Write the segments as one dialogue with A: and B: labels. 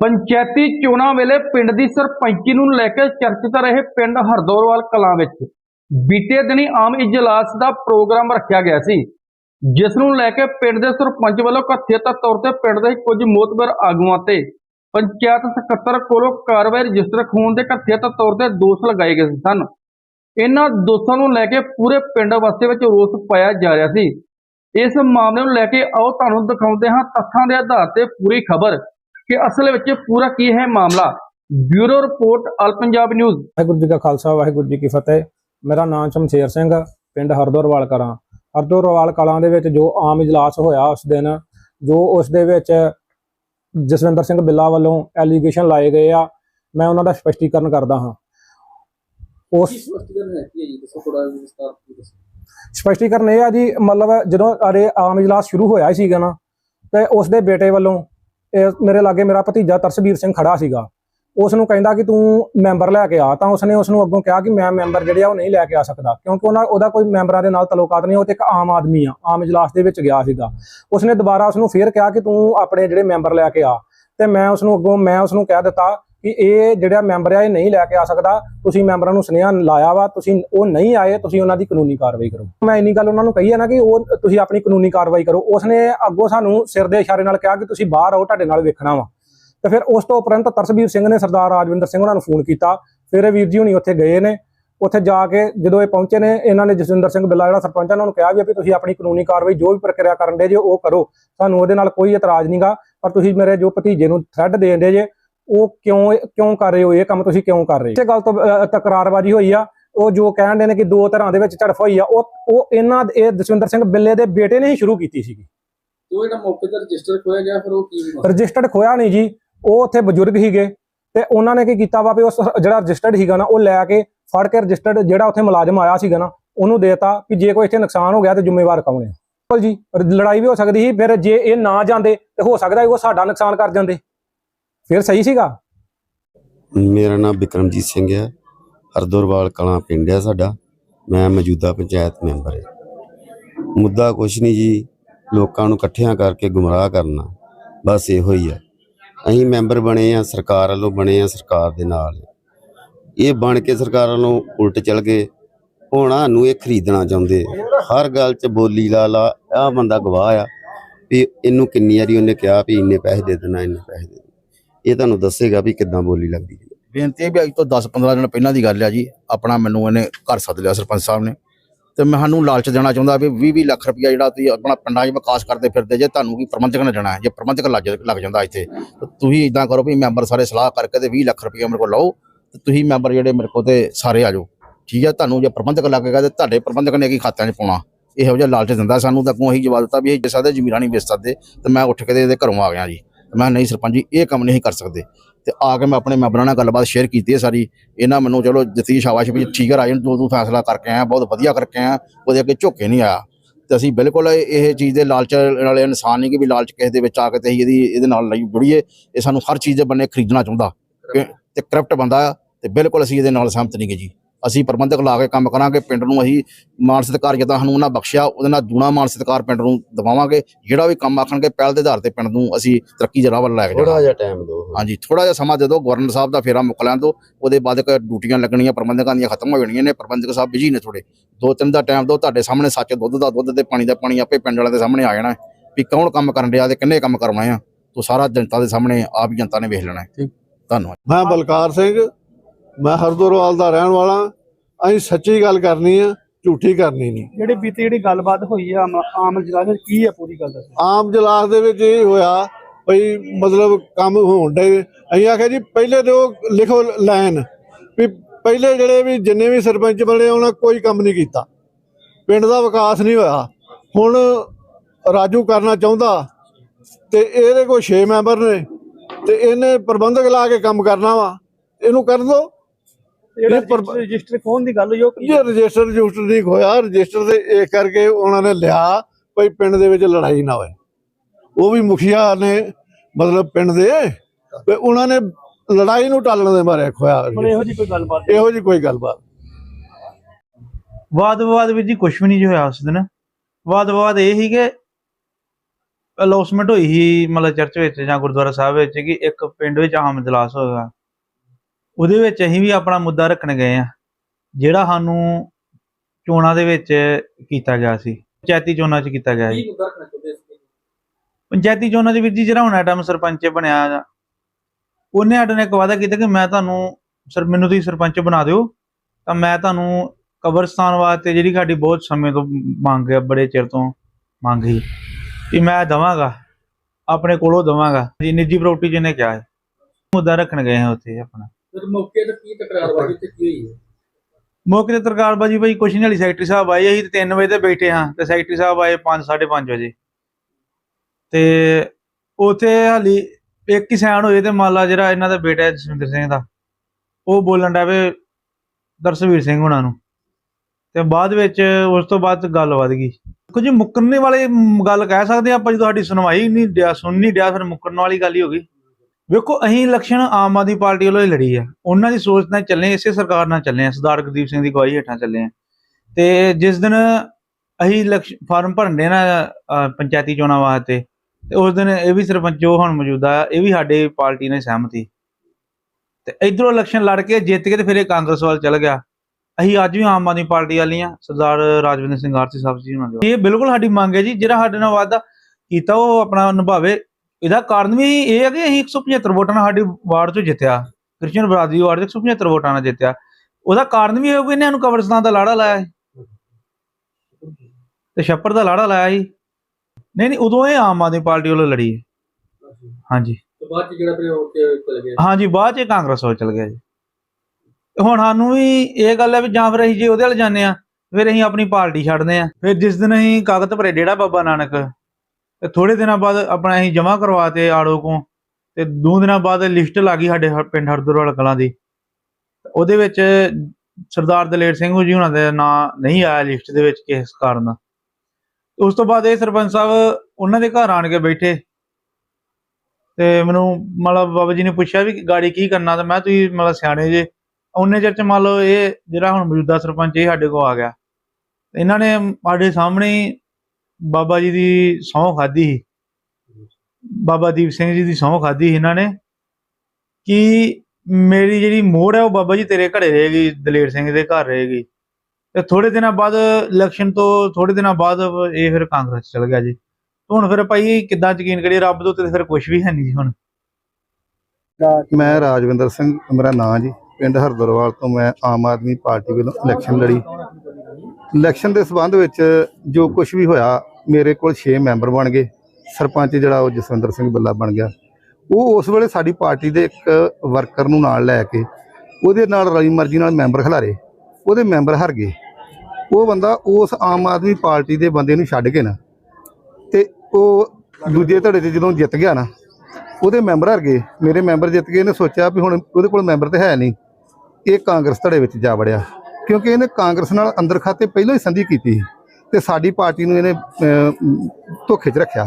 A: ਪੰਚਾਇਤੀ ਚੋਣਾਂ ਵੇਲੇ ਪਿੰਡ ਦੀ ਸਰਪੰਚੀ ਨੂੰ ਲੈ ਕੇ ਚਰਚਿਤ ਰਹੇ ਪਿੰਡ ਹਰਦੋਰਵਾਲ ਕਲਾਂ ਵਿੱਚ। ਬੀਤੇ ਦਿਨੀ ਆਮ ਇਜਲਾਸ ਦਾ ਪ੍ਰੋਗਰਾਮ ਰੱਖਿਆ ਗਿਆ ਸੀ, ਜਿਸ ਨੂੰ ਲੈ ਕੇ ਪਿੰਡ ਦੇ ਸਰਪੰਚ ਵੱਲੋਂ ਕਥਿਤ ਤੌਰ ਤੇ ਪਿੰਡ ਦੇ ਕੁਝ ਮੋਤਬਰ ਆਗੂਆਂ ਤੇ ਪੰਚਾਇਤ ਸਕੱਤਰ ਕੋਲੋਂ ਕਾਰਵਾਈ ਰਜਿਸਟਰ ਖੋਣ ਦੇ ਕਥਿਤ ਤੌਰ ਤੇ ਦੋਸ਼ ਲਗਾਏ ਗਏ ਸਨ। ਇਹਨਾਂ ਦੋਸ਼ਾਂ ਨੂੰ ਲੈ ਕੇ ਪੂਰੇ ਪਿੰਡ ਵਾਸਤੇ ਵਿੱਚ ਰੋਸ ਪਾਇਆ ਜਾ ਰਿਹਾ ਸੀ। ਇਸ ਮਾਮਲੇ ਨੂੰ ਲੈ ਕੇ ਆਓ ਤੁਹਾਨੂੰ ਦਿਖਾਉਂਦੇ ਹਾਂ ਤੱਥਾਂ ਦੇ ਆਧਾਰ ਤੇ ਪੂਰੀ ਖਬਰ। ਕਿ ਅਸਲ ਵਿੱਚ ਪੂਰਾ ਕੀ ਹੈ ਮਾਮਲਾ? Bureau report all Punjab news.
B: Waheguru ji ਕਾ ਖਾਲਸਾ ਵਾਹਿਗੁਰੂ ਜੀ ਕੀ ਫਤਿਹ। ਮੇਰਾ ਨਾਮ ਸ਼ਮਸ਼ੇਰ ਸਿੰਘ ਪਿੰਡ ਹਰਦੋਰਵਾਲ ਕਲਾਂ ਹਰਦੋਰਵਾਲ ਕਲਾਂ ਦੇ ਵਿੱਚ ਜੋ ਆਮ ਇਜਲਾਸ ਹੋਇਆ ਉਸ ਦਿਨ ਜੋ ਉਸ ਦੇ ਵਿੱਚ ਜਸਵਿੰਦਰ ਸਿੰਘ ਬਿੱਲਾ ਵੱਲੋਂ ਐਲੀਗੇਸ਼ਨ ਲਾਏ ਗਏ ਆ ਮੈਂ ਉਹਨਾਂ ਦਾ ਸਪਸ਼ਟੀਕਰਨ ਕਰਦਾ ਹਾਂ। ਉਸ
C: ਸਪਸ਼ਟੀਕਰਨ
B: ਇਹ ਆ ਜੀ ਮਤਲਬ ਜਦੋਂ ਅਰੇ ਆਮ ਇਜਲਾਸ ਸ਼ੁਰੂ ਹੋਇਆ ਸੀਗਾ ਨਾ ਤੇ ਉਸ ਦੇ ਬੇਟੇ ਵੱਲੋਂ ਮੇਰੇ ਲਾਗੇ ਮੇਰਾ ਭਤੀਜਾ ਤਰਸਬੀਰ ਸਿੰਘ ਖੜਾ ਸੀਗਾ। ਉਸ ਨੂੰ ਕਹਿੰਦਾ ਕਿ ਤੂੰ ਮੈਂਬਰ ਲੈ ਕੇ ਆ। ਤਾਂ ਉਸਨੇ ਉਸ ਨੂੰ ਅੱਗੋਂ ਕਿਹਾ ਕਿ ਮੈਂ ਮੈਂਬਰ ਜਿਹੜੇ ਆ ਉਹ ਨਹੀਂ ਲੈ ਕੇ ਆ ਸਕਦਾ। ਕਿਉਂਕਿ ਉਹਨਾਂ ਉਹਦਾ ਕੋਈ ਮੈਂਬਰਾਂ ਦੇ ਨਾਲ ਤਲੋਕਾਤ ਨਹੀਂ, ਉਹ ਤੇ ਇੱਕ ਆਮ ਆਦਮੀ ਆ, ਆਮ ਇਜਲਾਸ ਦੇ ਵਿੱਚ ਗਿਆ ਸੀਗਾ। ਉਸਨੇ ਦੁਬਾਰਾ ਉਸ ਨੂੰ ਫੇਰ ਕਿਹਾ ਕਿ ਤੂੰ ਆਪਣੇ ਜਿਹੜੇ ਮੈਂਬਰ ਲੈ ਕੇ ਆ, ਤੇ ਮੈਂ ਉਸ ਨੂੰ ਅੱਗੋਂ ਮੈਂ ਉਸ ਨੂੰ ਕਹਿ ਦਿੱਤਾ ਕਿ ਇਹ ਜਿਹੜਾ ਮੈਂਬਰ ਆ ਇਹ ਨਹੀਂ ਲੈ ਕੇ ਆ ਸਕਦਾ। ਤੁਸੀਂ ਮੈਂਬਰਾਂ ਨੂੰ ਸੁਨੇਹਾ ਲਾਇਆ ਵਾ ਤੁਸੀਂ ਉਹ ਨਹੀਂ ਆਏ ਤੁਸੀਂ ਉਹਨਾਂ ਦੀ ਕਾਨੂੰਨੀ ਕਾਰਵਾਈ ਕਰੋ। ਮੈਂ ਇੰਨੀ ਗੱਲ ਉਹਨਾਂ ਨੂੰ ਕਹੀ ਹੈ ਨਾ ਕਿ ਉਹ ਤੁਸੀਂ ਆਪਣੀ ਕਾਨੂੰਨੀ ਕਾਰਵਾਈ ਕਰੋ। ਉਸਨੇ ਅੱਗੋਂ ਸਾਨੂੰ ਸਿਰ ਦੇ ਇਸ਼ਾਰੇ ਨਾਲ ਕਿਹਾ ਕਿ ਤੁਸੀਂ ਬਾਹਰ ਆਓ ਤੁਹਾਡੇ ਨਾਲ ਵੇਖਣਾ ਵਾ। ਤੇ ਫਿਰ ਉਸ ਤੋਂ ਉਪਰੰਤ ਤਰਸਬੀਰ ਸਿੰਘ ਨੇ ਸਰਦਾਰ ਰਾਜਵਿੰਦਰ ਸਿੰਘ ਉਹਨਾਂ ਨੂੰ ਫੋਨ ਕੀਤਾ। ਫਿਰ ਇਹ ਵੀਰ ਜੀ ਹੁਣੀ ਉੱਥੇ ਗਏ ਨੇ। ਉੱਥੇ ਜਾ ਕੇ ਜਦੋਂ ਇਹ ਪਹੁੰਚੇ ਨੇ ਇਹਨਾਂ ਨੇ ਜਸਵਿੰਦਰ ਸਿੰਘ ਬਿੱਲਾ ਜਿਹੜਾ ਸਰਪੰਚ ਆ, ਉਹਨਾਂ ਨੂੰ ਕਿਹਾ ਵੀ ਤੁਸੀਂ ਆਪਣੀ ਕਾਨੂੰਨੀ ਕਾਰਵਾਈ ਜੋ ਵੀ ਪ੍ਰਕਿਰਿਆ ਕਰਨ ਦੇ ਜੇ ਉਹ ਕਰੋ। ਸਾਨੂੰ ਉਹਦੇ ਨਾਲ ਕੋਈ ਇਤਰਾਜ਼ ਨਹੀਂਗਾ ਪਰ ਤੁਸੀਂ ਮੇਰੇ ਜੋ ਭਤੀਜੇ ਨੂੰ ਥ੍ਰੈਡ ਦੇਣ ਦੇ ਜੇ ਉਹ ਕਿਉਂ ਕਿਉਂ ਕਰ ਰਹੇ ਹੋ? ਇਹ ਕੰਮ ਤੁਸੀਂ ਕਿਉਂ ਕਰ ਰਹੇ ਹੋ? ਇਸੇ ਗੱਲ ਤੋਂ ਤਕਰਾਰਬਾਜ਼ੀ ਹੋਈ ਆ। ਉਹ ਜੋ ਕਹਿਣ ਦੇ ਨੇ ਕਿ ਦੋ ਤਰ੍ਹਾਂ ਦੇ ਵਿੱਚ ਝੜਫ ਹੋਈ ਆ ਉਹ ਉਹ ਇਹਨਾਂ ਇਹ ਜਸਵਿੰਦਰ ਸਿੰਘ ਬਿੱਲੇ ਦੇ ਬੇਟੇ ਨੇ ਹੀ ਸ਼ੁਰੂ ਕੀਤੀ ਸੀਗੀ।
C: ਉਹ ਜਿਹੜਾ ਮੌਕੇ ਤੇ ਰਜਿਸਟਰ ਖੋਇਆ ਗਿਆ ਫਿਰ ਉਹ ਕੀ?
B: ਰਜਿਸਟਰਡ ਖੋਇਆ ਨਹੀਂ ਜੀ। ਉਹ ਉੱਥੇ ਬਜ਼ੁਰਗ ਹੀਗੇ ਤੇ ਉਹਨਾਂ ਨੇ ਕੀ ਕੀਤਾ ਵਾ ਵੀ ਉਸ ਜਿਹੜਾ ਰਜਿਸਟਰਡ ਸੀਗਾ ਨਾ ਉਹ ਲੈ ਕੇ ਫੜ ਕੇ ਰਜਿਸਟਰਡ ਜਿਹੜਾ ਉੱਥੇ ਮੁਲਾਜ਼ਮ ਆਇਆ ਸੀਗਾ ਨਾ ਉਹਨੂੰ ਦੇਤਾ ਕਿ ਜੇ ਕੋਈ ਇੱਥੇ ਨੁਕਸਾਨ ਹੋ ਗਿਆ ਤੇ ਜ਼ਿੰਮੇਵਾਰ ਕੌਣ ਹੈ ਜੀ। ਲੜਾਈ ਵੀ ਹੋ ਸਕਦੀ ਸੀ ਫਿਰ ਜੇ ਇਹ ਨਾ ਜਾਂਦੇ ਤੇ ਹੋ ਸਕਦਾ ਉਹ ਸਾਡਾ ਨੁਕਸਾਨ ਕਰ ਜਾਂਦੇ। ਫਿਰ ਸਹੀ ਸੀਗਾ?
D: ਮੇਰਾ ਨਾਮ ਬਿਕਰਮਜੀਤ ਸਿੰਘ ਹੈ। ਹਰਦੋਰਵਾਲ ਕਲਾਂ ਪਿੰਡ ਹੈ ਸਾਡਾ। ਮੈਂ ਮੌਜੂਦਾ ਪੰਚਾਇਤ ਮੈਂਬਰ ਹਾਂ। ਮੁੱਦਾ ਕੁਛ ਨਹੀਂ ਜੀ। ਲੋਕਾਂ ਨੂੰ ਇਕੱਠਿਆਂ ਕਰਕੇ ਗੁੰਮਰਾਹ ਕਰਨਾ। ਬਸ ਇਹੋ ਹੀ ਹੈ। ਅਸੀਂ ਮੈਂਬਰ ਬਣੇ ਆ ਸਰਕਾਰ ਵੱਲੋਂ ਬਣੇ ਆ ਸਰਕਾਰ ਦੇ ਨਾਲ ਇਹ ਬਣ ਕੇ ਸਰਕਾਰ ਵੱਲੋਂ ਉਲਟ ਚੱਲ ਗਏ। ਹੁਣ ਸਾਨੂੰ ਇਹ ਖਰੀਦਣਾ ਚਾਹੁੰਦੇ ਹਰ ਗੱਲ 'ਚ ਬੋਲੀ ਲਾ ਲਾ। ਆ ਬੰਦਾ ਗਵਾਹ ਆ ਵੀ ਇਹਨੂੰ ਕਿੰਨੀ ਵਾਰੀ ਉਹਨੇ ਕਿਹਾ ਵੀ ਇੰਨੇ ਪੈਸੇ ਦੇ ਦੇਣਾ, ਇੰਨੇ ਪੈਸੇ ਦੇ ਦੇਣਾ। ਇਹ ਤੁਹਾਨੂੰ ਦੱਸੇਗਾ ਵੀ ਕਿੱਦਾਂ ਬੋਲੀ ਲੱਗਦੀ ਹੈ।
E: ਬੇਨਤੀ ਹੈ ਵੀ ਅੱਜ ਤੋਂ 10-15 ਦਿਨ ਪਹਿਲਾਂ ਦੀ ਗੱਲ ਹੈ ਜੀ। ਆਪਣਾ ਮੈਨੂੰ ਇਹਨੇ ਘਰ ਸੱਦ ਲਿਆ ਸਰਪੰਚ ਸਾਹਿਬ ਨੇ। ਤੇ ਮੈਂ ਸਾਨੂੰ ਲਾਲਚ ਦੇਣਾ ਚਾਹੁੰਦਾ ਵੀ 20-20 ਲੱਖ ਰੁਪਇਆ ਜਿਹੜਾ ਤੁਸੀਂ ਆਪਣਾ ਪਿੰਡਾਂ 'ਚ ਵਿਕਾਸ ਕਰਦੇ ਫਿਰਦੇ, ਜੇ ਤੁਹਾਨੂੰ ਕੀ ਪ੍ਰਬੰਧਕ ਨੇ ਦੇਣਾ ਹੈ, ਜੇ ਪ੍ਰਬੰਧਕ ਲੱਗ ਜਾ- ਲੱਗ ਜਾਂਦਾ ਇੱਥੇ ਤੁਸੀਂ ਇਦਾਂ ਕਰੋ ਵੀ ਮੈਂਬਰ ਸਾਰੇ ਸਲਾਹ ਕਰਕੇ ਤੇ 20 ਲੱਖ ਰੁਪਇਆ ਮੇਰੇ ਕੋਲ ਲਓ, ਤੇ ਤੁਸੀਂ ਮੈਂਬਰ ਜਿਹੜੇ ਮੇਰੇ ਕੋਲ ਤੇ ਸਾਰੇ ਆ ਜਾਓ। ਠੀਕ ਹੈ, ਤੁਹਾਨੂੰ ਜੇ ਪ੍ਰਬੰਧਕ ਲੱਗੇਗਾ ਤੇ ਤੁਹਾਡੇ ਪ੍ਰਬੰਧਕ ਨੇ ਕੀ ਖਾਤਿਆਂ 'ਚ ਪਾਉਣਾ। ਇਹੋ ਜਿਹਾ ਲਾਲਚ ਦਿੰਦਾ ਸਾਨੂੰ ਤਾਂ ਕੋਈ ਜਵਾਬ ਦਿੱਤਾ ਵੀ ਇਹ ਜਿਸ ਦੇ ਜ਼ਮੀਰਾਂ ਨਹੀਂ ਵੇਚ ਸਕਦੇ, ਤੇ ਮੈਂ ਉੱਠ ਕੇ ਤੇ ਇਹਦੇ ਘਰੋਂ ਆ ਗਿਆ ਜੀ। ਮੈਂ ਨਹੀਂ ਸਰਪੰਚ ਜੀ ਇਹ ਕੰਮ ਨਹੀਂ ਕਰ ਸਕਦੇ। ਤੇ ਆ ਕੇ ਮੈਂ ਆਪਣੇ ਮੈਂਬਰਾਂ ਨਾਲ ਗੱਲਬਾਤ ਸ਼ੇਅਰ ਕੀਤੀ ਹੈ ਸਾਰੀ। ਇਹਨਾਂ ਮੈਨੂੰ ਚਲੋ ਦਿੱਤੀ ਸ਼ਾਬਾਸ਼ ਵੀ ਠੀਕ ਹੈ ਰਾਜਨ ਤੂੰ ਤੂੰ ਫੈਸਲਾ ਕਰਕੇ ਆਇਆ ਬਹੁਤ ਵਧੀਆ ਕਰਕੇ ਆਇਆ ਉਹਦੇ ਅੱਗੇ ਝੁੱਕੇ ਨਹੀਂ ਆਇਆ। ਤੇ ਅਸੀਂ ਬਿਲਕੁਲ ਇਹ ਚੀਜ਼ ਦੇ ਲਾਲਚ ਵਾਲੇ ਇਨਸਾਨ ਨਹੀਂ ਕਿ ਵੀ ਲਾਲਚ ਕਿਸੇ ਦੇ ਵਿੱਚ ਆ ਕੇ ਤੇ ਅਸੀਂ ਇਹਦੀ ਇਹਦੇ ਨਾਲ ਲਈ ਜੁੜੀਏ ਇਹ ਸਾਨੂੰ ਹਰ ਚੀਜ਼ ਦੇ ਬੰਨੇ ਖਰੀਦਣਾ ਚਾਹੁੰਦਾ। ਤੇ ਕਰਪਟ ਬੰਦਾ ਤੇ ਬਿਲਕੁਲ ਅਸੀਂ ਇਹਦੇ ਨਾਲ ਸਹਿਮਤ ਨਹੀਂ ਗੇ ਜੀ। ਅਸੀਂ ਪ੍ਰਬੰਧਕ ਲਾ ਕੇ ਕੰਮ ਕਰਾਂਗੇ ਪਿੰਡ ਨੂੰ ਅਸੀਂ ਮਾਨ ਸਤਿਕਾਰ ਜਿੱਦਾਂ ਸਾਨੂੰ ਉਹਨਾਂ ਬਖਸ਼ਿਆ ਉਹਦੇ ਨਾਲ ਦੂਣਾ ਮਾਨ ਸਤਿਕਾਰ ਪਿੰਡ ਨੂੰ ਦਵਾਵਾਂਗੇ। ਜਿਹੜਾ ਵੀ ਕੰਮ ਆਖਣਗੇ ਪਹਿਲ ਦੇ ਆਧਾਰ ਤੇ ਪਿੰਡ ਨੂੰ ਅਸੀਂ ਤਰੱਕੀ ਦੇ ਰਾਹ ਵੱਲ ਲੈ ਕੇ ਜਾਣਾ
D: ਥੋੜਾ ਜਿਹਾ ਟਾਈਮ ਦਿਓ
E: ਹਾਂਜੀ ਥੋੜਾ ਜਿਹਾ ਸਮਾਂ ਦੇ ਦਿਓ ਗਵਰਨਰ ਸਾਹਿਬ ਦਾ ਫੇਰਾ ਮੁੱਕ ਲੈਣ ਦਿਓ ਉਹਦੇ ਬਾਅਦ ਡਿਊਟੀਆਂ ਲੱਗਣੀਆਂ ਪ੍ਰਬੰਧਕਾਂ ਦੀਆਂ ਖਤਮ ਹੋ ਜਾਣੀਆਂ ਨੇ ਪ੍ਰਬੰਧਕ ਸਾਹਿਬ ਬਿਜ਼ੀ ਨੇ ਥੋੜੇ ਦੋ ਤਿੰਨ ਦਾ ਟਾਈਮ ਦਿਓ ਤੁਹਾਡੇ ਸਾਹਮਣੇ ਸੱਚ ਦੁੱਧ ਦਾ ਦੁੱਧ ਤੇ ਪਾਣੀ ਦਾ ਪਾਣੀ ਆਪੇ ਪਿੰਡ ਵਾਲਿਆਂ ਦੇ ਸਾਹਮਣੇ ਆ ਜਾਣਾ। ਹੈ ਵੀ ਕੌਣ ਕੰਮ ਕਰਨ ਡਿਆ ਤੇ ਕਿੰਨੇ ਕੰਮ ਕਰਵਾਏ ਆ ਤੋ ਸਾਰਾ ਜਨਤਾ ਦੇ ਸਾਹਮਣੇ ਆਪ ਜਨਤਾ ਨੇ ਵੇਖ ਲੈਣਾ ਹੈ। ਧੰਨਵਾਦ।
F: ਮੈਂ ਬਲਕਾਰ ਸਿੰਘ ਮੈਂ ਹਰਦੋਰਵਾਲ ਦਾ ਰਹਿਣ ਵਾਲਾ ਅਸੀਂ ਸੱਚੀ ਗੱਲ ਕਰਨੀ ਆ ਝੂਠੀ ਕਰਨੀ ਨਹੀਂ।
G: ਜਿਹੜੀ ਬੀਤੀ ਜਿਹੜੀ ਗੱਲਬਾਤ ਹੋਈ ਆ ਆਮ ਆਮ ਜਲਾਸ ਵਿੱਚ ਕੀ ਹੈ ਪੂਰੀ ਗੱਲ ਦੱਸੋ?
F: ਆਮ ਜਲਾਸ ਦੇ ਵਿੱਚ ਇਹ ਹੋਇਆ ਭਈ ਮਤਲਬ ਕੰਮ ਹੋਣ ਦੇ ਅਸੀਂ ਆਖਿਆ ਜੀ ਪਹਿਲੇ ਤੇ ਉਹ ਲਿਖੋ ਲਾਈਨ ਵੀ ਪਹਿਲੇ ਜਿਹੜੇ ਵੀ ਜਿੰਨੇ ਵੀ ਸਰਪੰਚ ਬਣੇ ਉਹਨਾਂ ਕੋਈ ਕੰਮ ਨਹੀਂ ਕੀਤਾ। ਪਿੰਡ ਦਾ ਵਿਕਾਸ ਨਹੀਂ ਹੋਇਆ। ਹੁਣ ਰਾਜੂ ਕਰਨਾ ਚਾਹੁੰਦਾ ਤੇ ਇਹਦੇ ਕੋਲ 6 ਮੈਂਬਰ ਨੇ ਤੇ ਇਹਨੇ ਪ੍ਰਬੰਧਕ ਲਾ ਕੇ ਕੰਮ ਕਰਨਾ ਵਾ। ਇਹਨੂੰ ਕਰ ਦੋ।
G: ਜਿਹੜਾ ਰਜਿਸਟਰ- ਰਜਿਸਟਰ ਖੋਣ ਦੀ ਗੱਲ ਹੋਈ ਉਹ
F: ਰਜਿਸਟਰ ਰਜਿਸਟਰ ਨਹੀਂ ਹੋਇਆ ਰਜਿਸਟਰ ਦੇ ਇਹ ਕਰਕੇ ਉਹਨਾਂ ਨੇ ਲਿਆ ਭਈ ਪਿੰਡ ਦੇ ਵਿੱਚ ਲੜਾਈ ਨਾ ਹੋਏ। ਉਹ ਵੀ ਮੁਖੀਆ ਨੇ ਮਤਲਬ ਪਿੰਡ ਦੇ ਤੇ ਉਹਨਾਂ ਨੇ ਲੜਾਈ ਨੂੰ ਟਾਲਣ ਦੇ ਮਾਰੇ ਖੋਇਆ।
G: ਇਹੋ ਜੀ ਕੋਈ ਗੱਲਬਾਤ
F: ਇਹੋ ਜੀ ਕੋਈ ਗੱਲਬਾਤ
H: ਵਾਦ ਵਿਵਾਦ ਵਿੱਚ ਜੀ ਕੁਝ ਵੀ ਨਹੀਂ ਹੋਇਆ ਉਸ ਦਿਨ। ਵਾਦ ਵਿਵਾਦ ਇਹ ਹੀ ਕਿ ਅਲੌਸਮੈਂਟ ਹੋਈ ਸੀ ਮਤਲਬ ਚਰਚ ਵਿੱਚ ਜਾਂ ਗੁਰਦੁਆਰਾ ਸਾਹਿਬ ਵਿੱਚ ਕਿ ਇੱਕ ਪਿੰਡ ਵਿੱਚ ਆਮ ਇਜਲਾਸ ਹੋਏਗਾ ਉਹਦੇ ਵਿੱਚ ਅਸੀਂ ਵੀ ਆਪਣਾ ਮੁੱਦਾ ਰੱਖਣ ਗਏ ਆ ਜਿਹੜਾ ਸਾਨੂੰ ਚੋਣਾਂ ਦੇ ਵਿੱਚ ਕੀਤਾ ਗਿਆ ਸੀ ਪੰਚਾਇਤੀ ਚੋਣਾਂ 'ਚ ਕੀਤਾ ਗਿਆ ਸੀ ਪੰਚਾਇਤੀ ਚੋਣਾਂ ਦੇ ਵਿੱਚ ਜੀ ਜਿਹੜਾ ਹੁਣ ਐਟਮ ਸਰਪੰਚ ਬਣਿਆ ਉਹਨੇ ਸਾਡੇ ਨਾਲ ਇੱਕ ਵਾਅਦਾ ਕੀਤਾ ਕਿ ਮੈਂ ਤੁਹਾਨੂੰ ਸਰ ਮੈਨੂੰ ਤੁਸੀਂ ਸਰਪੰਚ ਬਣਾ ਦਿਓ ਤਾਂ ਮੈਂ ਤੁਹਾਨੂੰ ਕਬਰਸਤਾਨ ਵਾਸਤੇ ਜਿਹੜੀ ਸਾਡੀ ਬਹੁਤ ਸਮੇਂ ਤੋਂ ਮੰਗ ਹੈ ਬੜੇ ਚਿਰ ਤੋਂ ਮੰਗ ਸੀ ਕਿ ਮੈਂ ਦਵਾਂਗਾ ਆਪਣੇ ਕੋਲੋਂ ਦਵਾਂਗਾ ਜੀ ਨਿੱਜੀ ਪ੍ਰਾਪਰਟੀ ਜਿਹਨੇ ਕਿਹਾ ਹੈ। ਮੁੱਦਾ ਰੱਖਣ ਗਏ ਹਾਂ ਉੱਥੇ ਆਪਣਾ।
C: ਫਿਰ ਮੌਕੇ ਤੇ ਕੀ ਤਕਰਾਰਬਾਜ਼ੀ ਤੇ ਕੀ ਹੋਈ ਹੈ?
H: ਮੌਕੇ ਤੇ ਤਰਕਾਰਬਾਜੀ ਭਾਈ ਕੁਛ ਨਹੀਂ, ਵਾਲੀ ਸੈਕਟਰੀ ਸਾਹਿਬ ਆਏ ਅਸੀਂ ਤੇ 3 ਵਜੇ ਤੇ ਬੈਠੇ ਹਾਂ ਤੇ ਸੈਕਟਰੀ ਸਾਹਿਬ ਆਏ 5 5:30 ਵਜੇ। ਤੇ ਉਥੇ ਹਾਲੀ ਇੱਕ ਹੀ ਸੈਣ ਹੋਏ ਤੇ ਮਾਲਾ ਜਿਹੜਾ ਇਹਨਾਂ ਦਾ ਬੇਟਾ ਹੈ ਜਸਵਿੰਦਰ ਸਿੰਘ ਦਾ, ਉਹ ਬੋਲਣ ਦਾ ਵੇ ਦਰਸ਼ਵੀਰ ਸਿੰਘ ਉਹਨਾਂ ਨੂੰ। ਤੇ ਬਾਅਦ ਵਿੱਚ ਉਸ ਤੋਂ ਬਾਅਦ ਗੱਲ ਵਧ ਗਈ। ਕੁਝ ਮੁੱਕਰਨੇ ਵਾਲੇ ਗੱਲ ਕਹਿ ਸਕਦੇ ਹਾਂ ਆਪਾਂ, ਜਦੋਂ ਸਾਡੀ ਸੁਣਵਾਈ ਨਹੀਂ ਡਿਆ ਸੁਣ ਨਹੀਂ ਡਿਆ, ਫਿਰ ਮੁੱਕਰਨ ਵਾਲੀ ਗੱਲ ਹੀ ਹੋ ਗਈ। ਵੇਖੋ ਅਸੀਂ ਇਲੈਕਸ਼ਨ ਆਮ ਆਦਮੀ ਪਾਰਟੀ ਵੱਲੋਂ ਹੀ ਲੜੀ ਆ। ਉਹਨਾਂ ਦੀ ਸੋਚ ਨਾਲ ਚੱਲੇ ਇਸੇ ਸਰਕਾਰ ਨਾਲ ਚੱਲੇ ਆ ਸਰਦਾਰ ਗੁਰਦੀਪ ਸਿੰਘ ਦੀ ਅਗਵਾਈ ਹੇਠਾਂ ਚੱਲੇ ਆ ਤੇ ਜਿਸ ਦਿਨ ਅਸੀਂ ਫਾਰਮ ਭਰਨ ਦੇ ਨਾ ਪੰਚਾਇਤੀ ਚੋਣਾਂ ਵਾਸਤੇ ਤੇ ਉਸ ਦਿਨ ਇਹ ਵੀ ਸਰਪੰਚ ਜੋ ਹੁਣ ਮੌਜੂਦਾ ਆ, ਇਹ ਵੀ ਸਾਡੇ ਪਾਰਟੀ ਨਾਲ ਸਹਿਮਤੀ ਤੇ ਇਧਰੋਂ ਇਲੈਕਸ਼ਨ ਲੜ ਕੇ ਜਿੱਤ ਕੇ ਤੇ ਫਿਰ ਇਹ ਕਾਂਗਰਸ ਵੱਲ ਚੱਲ ਗਿਆ। ਅਸੀਂ ਅੱਜ ਵੀ ਆਮ ਆਦਮੀ ਪਾਰਟੀ ਵਾਲੀ ਆ ਸਰਦਾਰ ਰਾਜਵਿੰਦਰ ਸਿੰਘ ਆਰਸੀ ਸਾਹਿਬ ਜੀ ਉਹਨਾਂ ਦੇ। ਇਹ ਬਿਲਕੁਲ ਸਾਡੀ ਮੰਗ ਹੈ ਜੀ ਜਿਹੜਾ ਸਾਡੇ ਨਾਲ ਵਾਅਦਾ ਕੀਤਾ ਉਹ ਆਪਣਾ ਨਿਭਾਵੇ। ਇਹਦਾ ਕਾਰਨ ਵੀ ਇਹ ਹੈ ਕਿ ਅਸੀਂ 175 ਵੋਟਾਂ ਨਾਲ ਸਾਡੀ ਵਾਰਡ ਚੋਂ ਜਿੱਤਿਆ। ਕ੍ਰਿਸਚੀਅਨ ਬਰਾਦਰੀ ਵਾਰਡ ਚ 175 ਵੋਟਾਂ ਨਾਲ ਜਿੱਤਿਆ। ਉਹਦਾ ਕਾਰਨ ਵੀ ਇਹ ਕਿ ਇਹਨਾਂ ਨੂੰ ਕਬਰਸਤਾਨ ਦਾ ਲਾੜਾ ਲਾਇਆ ਤੇ ਛੱਪੜ ਦਾ ਲਾੜਾ ਲਾਇਆ ਸੀ। ਨਹੀਂ ਨਹੀਂ ਉਦੋਂ ਇਹ ਆਮ ਆਦਮੀ ਪਾਰਟੀ ਵੱਲੋਂ ਲੜੀ ਹੈ। ਹਾਂਜੀ।
C: ਤੇ ਬਾਅਦ ਚ ਜਿਹੜਾ ਫਿਰ ਹੋ ਕੇ ਚਲੇ ਗਏ।
H: ਹਾਂਜੀ ਬਾਅਦ ਚ ਕਾਂਗਰਸ ਹੋ ਚਲ ਗਿਆ ਜੀ। ਹੁਣ ਸਾਨੂੰ ਵੀ ਇਹ ਗੱਲ ਹੈ ਵੀ ਜਾਂ ਫਿਰ ਅਸੀਂ ਜੇ ਉਹਦੇ ਵੱਲ ਜਾਂਦੇ ਆ ਫਿਰ ਅਸੀਂ ਆਪਣੀ ਪਾਰਟੀ ਛੱਡਦੇ ਆ ਫਿਰ ਜਿਸ ਦਿਨ ਅਸੀਂ ਕਾਗਜ਼ ਭਰੇ ਡੇੜਾ ਬਾਬਾ ਨਾਨਕ ਤੇ ਥੋੜੇ ਦਿਨਾਂ ਬਾਅਦ ਆਪਣਾ ਅਸੀਂ ਜਮ੍ਹਾਂ ਕਰਵਾਤੇ ਆੜੋ ਕੋ ਤੇ ਦੋ ਦਿਨਾਂ ਬਾਅਦ ਲਿਸਟ ਲੱਗੀ ਸਾਡੇ ਹ- ਪਿੰਡ ਹਰਦੁਰਵਾਲ ਕਲਾਂ ਦੀ। ਉਹਦੇ ਵਿੱਚ ਸਰਦਾਰ ਦਲੇਰ ਸਿੰਘ ਜੀ ਉਹਨਾਂ ਦਾ ਨਾਂ ਨਹੀਂ ਆਇਆ ਲਿਸਟ ਦੇ ਵਿੱਚ ਕਿਸ ਕਾਰਨ ਉਸ ਤੋਂ ਬਾਅਦ ਇਹ ਸਰਪੰਚ ਸਾਹਿਬ ਉਹਨਾਂ ਦੇ ਘਰ ਆਣ ਕੇ ਬੈਠੇ। ਤੇ ਮੈਨੂੰ ਮਤਲਬ ਬਾਬਾ ਜੀ ਨੇ ਪੁੱਛਿਆ ਵੀ ਗਾੜੀ ਕੀ ਕਰਨਾ, ਤੇ ਮੈਂ ਤੁਸੀਂ ਮਤਲਬ ਸਿਆਣੇ ਜੇ। ਉਹਨੇ ਚਿਰ ਚ ਮੰਨ ਲਓ ਇਹ ਜਿਹੜਾ ਹੁਣ ਮੌਜੂਦਾ ਸਰਪੰਚ ਇਹ ਸਾਡੇ ਕੋਲ ਆ ਗਿਆ। ਤੇ ਇਹਨਾਂ ਨੇ ਸਾਡੇ ਸਾਹਮਣੇ ਹੀ ਬਾਬਾ ਜੀ ਦੀ ਸਹੁੰ ਖਾਧੀ ਸੀ। ਬਾਬਾ ਦੀਪ ਸਿੰਘ ਜੀ ਦੀ ਸਹੁੰ ਖਾਧੀ ਸੀ ਇਹਨਾਂ ਨੇ। ਕਿ ਮੇਰੀ ਜਿਹੜੀ ਮੋੜ ਹੈ ਉਹ ਬਾਬਾ ਜੀ ਤੇਰੇ ਘਰੇ ਰਹੇਗੀ ਦਲੇਰ ਸਿੰਘ ਦੇ ਘਰ ਰਹੇਗੀ ਤੇ ਥੋੜੇ ਦਿਨਾਂ ਬਾਅਦ ਇਲੈਕਸ਼ਨ ਤੋਂ ਥੋੜੇ ਦਿਨਾਂ ਬਾਅਦ ਇਹ ਫਿਰ ਕਾਂਗਰਸ ਚਲ ਗਿਆ ਜੀ। ਹੁਣ ਫਿਰ ਭਾਈ ਕਿੱਦਾਂ ਯਕੀਨ ਕਰੀਏ, ਰੱਬ ਦੇ ਉੱਤੇ ਫਿਰ ਕੁਝ ਵੀ ਹੈ ਨਹੀਂ ਜੀ ਹੁਣ।
I: ਮੈਂ ਰਾਜਵਿੰਦਰ ਸਿੰਘ, ਮੇਰਾ ਨਾਂ ਜੀ। ਪਿੰਡ ਹਰਦਰਵਾਲ ਤੋਂ ਮੈਂ ਆਮ ਆਦਮੀ ਪਾਰਟੀ ਵੱਲੋਂ ਇਲੈਕਸ਼ਨ ਲੜੀ। ਇਲੈਕਸ਼ਨ ਦੇ ਸਬੰਧ ਵਿੱਚ ਜੋ ਕੁਝ ਵੀ ਹੋਇਆ ਮੇਰੇ ਕੋਲ 6 ਮੈਂਬਰ ਬਣ ਗਏ। ਸਰਪੰਚ ਜਿਹੜਾ ਉਹ ਜਸਵਿੰਦਰ ਸਿੰਘ ਬੱਲਾ ਬਣ ਗਿਆ। ਉਹ ਉਸ ਵੇਲੇ ਸਾਡੀ ਪਾਰਟੀ ਦੇ ਇੱਕ ਵਰਕਰ ਨੂੰ ਨਾਲ ਲੈ ਕੇ ਉਹਦੇ ਨਾਲ ਰਲੀ ਮਰਜ਼ੀ ਨਾਲ ਮੈਂਬਰ ਖਿਲਾਰੇ। ਉਹਦੇ ਮੈਂਬਰ ਹਰ ਗਏ। ਉਹ ਬੰਦਾ ਉਸ ਆਮ ਆਦਮੀ ਪਾਰਟੀ ਦੇ ਬੰਦੇ ਨੂੰ ਛੱਡ ਕੇ ਨਾ ਤੇ ਉਹ ਦੂਜੇ ਧੜੇ ਤੇ ਜਦੋਂ ਜਿੱਤ ਗਿਆ ਨਾ, ਉਹਦੇ ਮੈਂਬਰ ਹਰ ਗਏ। ਮੇਰੇ ਮੈਂਬਰ ਜਿੱਤ ਗਏ ਇਹਨੇ ਸੋਚਿਆ ਵੀ ਹੁਣ ਉਹਦੇ ਕੋਲ ਮੈਂਬਰ ਤੇ ਹੈ ਨਹੀਂ। ਇਹ ਕਾਂਗਰਸ ਧੜੇ ਵਿੱਚ ਜਾ ਵੜਿਆ। ਕਿਉਂਕਿ ਇਹਨੇ ਕਾਂਗਰਸ ਨਾਲ ਅੰਦਰ ਖਾਤੇ ਪਹਿਲਾਂ ਹੀ ਸੰਧੀ ਕੀਤੀ ਸੀ। ਤੇ ਸਾਡੀ ਪਾਰਟੀ ਨੂੰ ਇਹਨੇ ਧੋਖੇ 'ਚ ਰੱਖਿਆ।